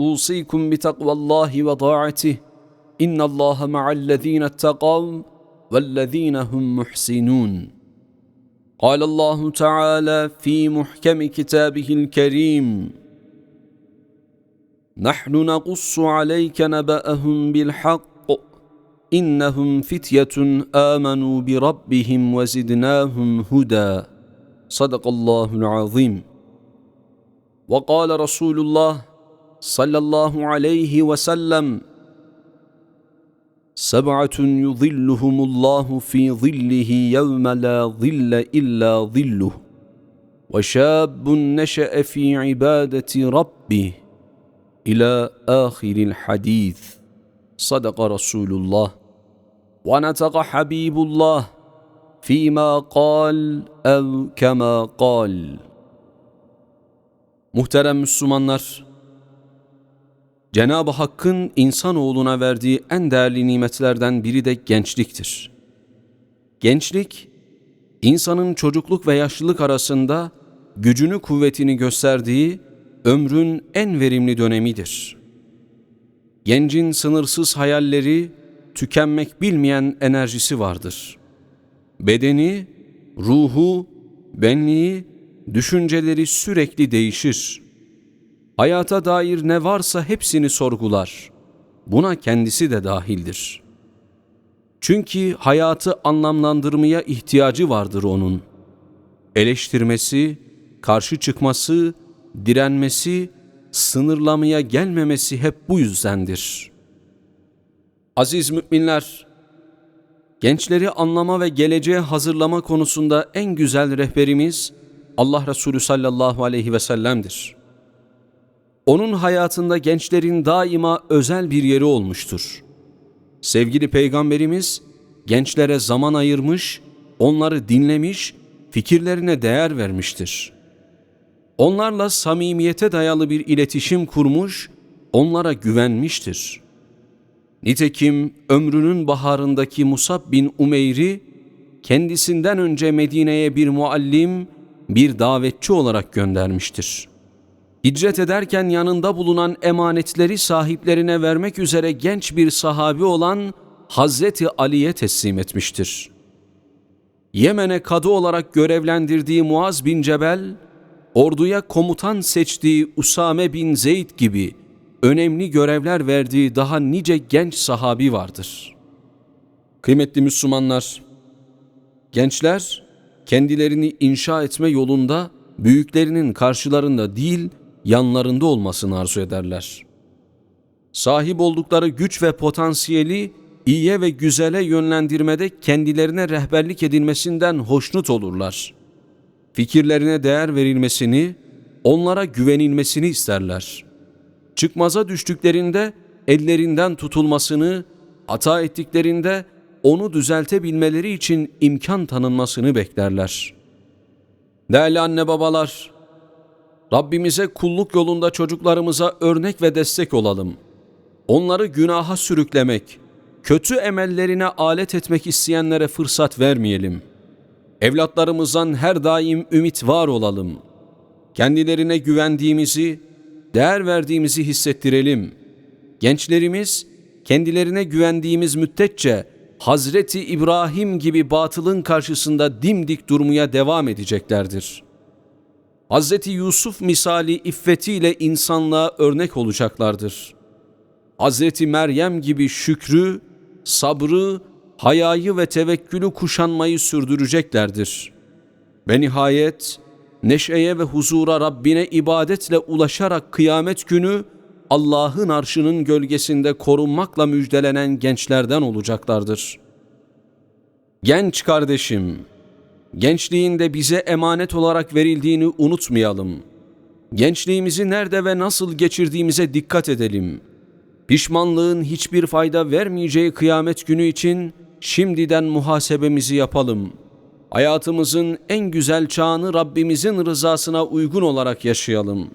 أوصيكم بتقوى الله وطاعته. إن الله مع الذين اتقوا والذين هم محسنون. قال الله تعالى في محكم كتابه الكريم نحن نقص عليك نبأهم بالحق. إنهم فتية آمنوا بربهم وزدناهم هدى. صدق الله العظيم. وقال رسول الله صلى الله عليه وسلم سبعة يظلهم الله في ظله يوم لا ظل إلا ظله وشاب نشأ في عبادة ربه إلى آخر الحديث. صدق رسول الله. ونطق حبيب الله فيما قال أو كما قال. Muhterem Müslümanlar, Cenab-ı Hakk'ın insanoğluna verdiği en değerli nimetlerden biri de gençliktir. Gençlik, insanın çocukluk ve yaşlılık arasında gücünü kuvvetini gösterdiği ömrün en verimli dönemidir. Gencin sınırsız hayalleri, tükenmek bilmeyen enerjisi vardır. Bedeni, ruhu, benliği, düşünceleri sürekli değişir. Hayata dair ne varsa hepsini sorgular. Buna kendisi de dahildir. Çünkü hayatı anlamlandırmaya ihtiyacı vardır onun. Eleştirmesi, karşı çıkması, direnmesi, sınırlamaya gelmemesi hep bu yüzdendir. Aziz müminler, gençleri anlama ve geleceğe hazırlama konusunda en güzel rehberimiz Allah Resulü sallallahu aleyhi ve sellem'dir. Onun hayatında gençlerin daima özel bir yeri olmuştur. Sevgili Peygamberimiz gençlere zaman ayırmış, onları dinlemiş, fikirlerine değer vermiştir. Onlarla samimiyete dayalı bir iletişim kurmuş, onlara güvenmiştir. Nitekim ömrünün baharındaki Musab bin Umeyr'i kendisinden önce Medine'ye bir muallim, bir davetçi olarak göndermiştir. Hicret ederken yanında bulunan emanetleri sahiplerine vermek üzere genç bir sahabi olan Hazreti Ali'ye teslim etmiştir. Yemen'e kadı olarak görevlendirdiği Muaz bin Cebel, orduya komutan seçtiği Usame bin Zeyd gibi önemli görevler verdiği daha nice genç sahabi vardır. Kıymetli Müslümanlar, gençler kendilerini inşa etme yolunda büyüklerinin karşılarında değil, yanlarında olmasını arzu ederler. Sahip oldukları güç ve potansiyeli iyiye ve güzele yönlendirmede kendilerine rehberlik edilmesinden hoşnut olurlar. Fikirlerine değer verilmesini, onlara güvenilmesini isterler. Çıkmaza düştüklerinde ellerinden tutulmasını, hata ettiklerinde onu düzeltebilmeleri için imkan tanınmasını beklerler. Değerli anne babalar, Rabbimize kulluk yolunda çocuklarımıza örnek ve destek olalım. Onları günaha sürüklemek, kötü emellerine alet etmek isteyenlere fırsat vermeyelim. Evlatlarımızdan her daim ümit var olalım. Kendilerine güvendiğimizi, değer verdiğimizi hissettirelim. Gençlerimiz kendilerine güvendiğimiz müddetçe Hazreti İbrahim gibi batılın karşısında dimdik durmaya devam edeceklerdir. Hazreti Yusuf misali iffetiyle insanlığa örnek olacaklardır. Hazreti Meryem gibi şükrü, sabrı, hayayı ve tevekkülü kuşanmayı sürdüreceklerdir. Ve nihayet neşeye ve huzura Rabbine ibadetle ulaşarak kıyamet günü Allah'ın arşının gölgesinde korunmakla müjdelenen gençlerden olacaklardır. Genç kardeşim, gençliğinde bize emanet olarak verildiğini unutmayalım. Gençliğimizi nerede ve nasıl geçirdiğimize dikkat edelim. Pişmanlığın hiçbir fayda vermeyeceği kıyamet günü için şimdiden muhasebemizi yapalım. Hayatımızın en güzel çağını Rabbimizin rızasına uygun olarak yaşayalım.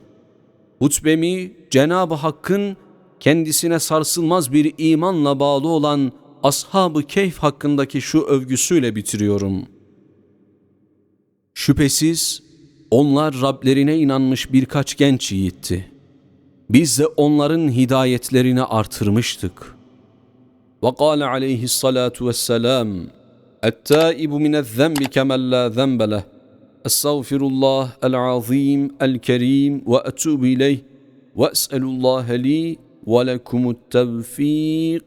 Hutbemi Cenab-ı Hakk'ın kendisine sarsılmaz bir imanla bağlı olan Ashab-ı Keyf hakkındaki şu övgüsüyle bitiriyorum. Şüphesiz onlar Rablerine inanmış birkaç genç yiğitti. Biz de onların hidayetlerini artırmıştık. وقال عليه الصلاة والسلام التائب من الذنب كمن لا ذنب له أستغفر الله العظيم الكريم وأتوب إليه وأسأل الله لي ولكم التوفيق